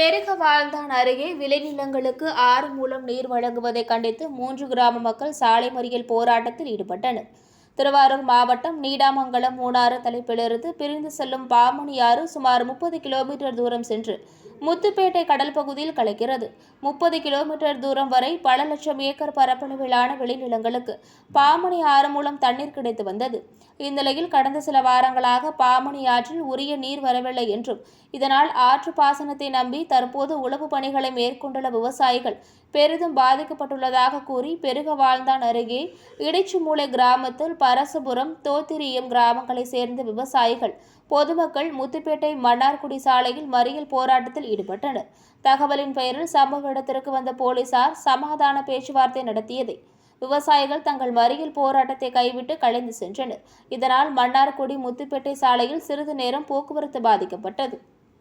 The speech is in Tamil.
பெருக வாழ்ந்தான் அருகே விளைநிலங்களுக்கு ஆறு மூலம் நீர் வழங்குவதை கண்டித்து மூன்று கிராம மக்கள் சாலை மறியல் போராட்டத்தில் ஈடுபட்டனர். திருவாரூர் மாவட்டம் நீடாமங்கலம் மூணாறு தலைப்பிலிருந்து பிரிந்து செல்லும் பாமணியாறு ஆறு சுமார் முப்பது கிலோமீட்டர் தூரம் சென்று முத்துப்பேட்டை கடல் பகுதியில் கலக்கிறது. முப்பது கிலோமீட்டர் தூரம் வரை பல லட்சம் ஏக்கர் பரப்பளவிலான விளைநிலங்களுக்கு பாமணி ஆறு மூலம் தண்ணீர் கிடைத்து வந்தது. இந்நிலையில் கடந்த சில வாரங்களாக பாமணி ஆற்றில் உரிய நீர் வரவில்லை என்றும் இதனால் ஆற்று பாசனத்தை நம்பி தற்போது உழவு பணிகளை மேற்கொண்டுள்ள விவசாயிகள் பெரிதும் பாதிக்கப்பட்டுள்ளதாக கூறி பெருக வாழ்ந்தான் அருகே இடைச்சிமூலை கிராமத்தில் அரசுபுரம் தோத்திரியம் கிராமங்களைச் சேர்ந்த விவசாயிகள் பொதுமக்கள் முத்துப்பேட்டை மன்னார்குடி சாலையில் மறியல் போராட்டத்தில் ஈடுபட்டனர். தகவலின் பெயரில் சம்பவ இடத்திற்கு வந்த போலீசார் சமாதான பேச்சுவார்த்தை நடத்தியதை விவசாயிகள் தங்கள் மறியல் போராட்டத்தை கைவிட்டு கலைந்து சென்றனர். இதனால் மன்னார்குடி முத்துப்பேட்டை சாலையில் சிறிது நேரம் போக்குவரத்து பாதிக்கப்பட்டது.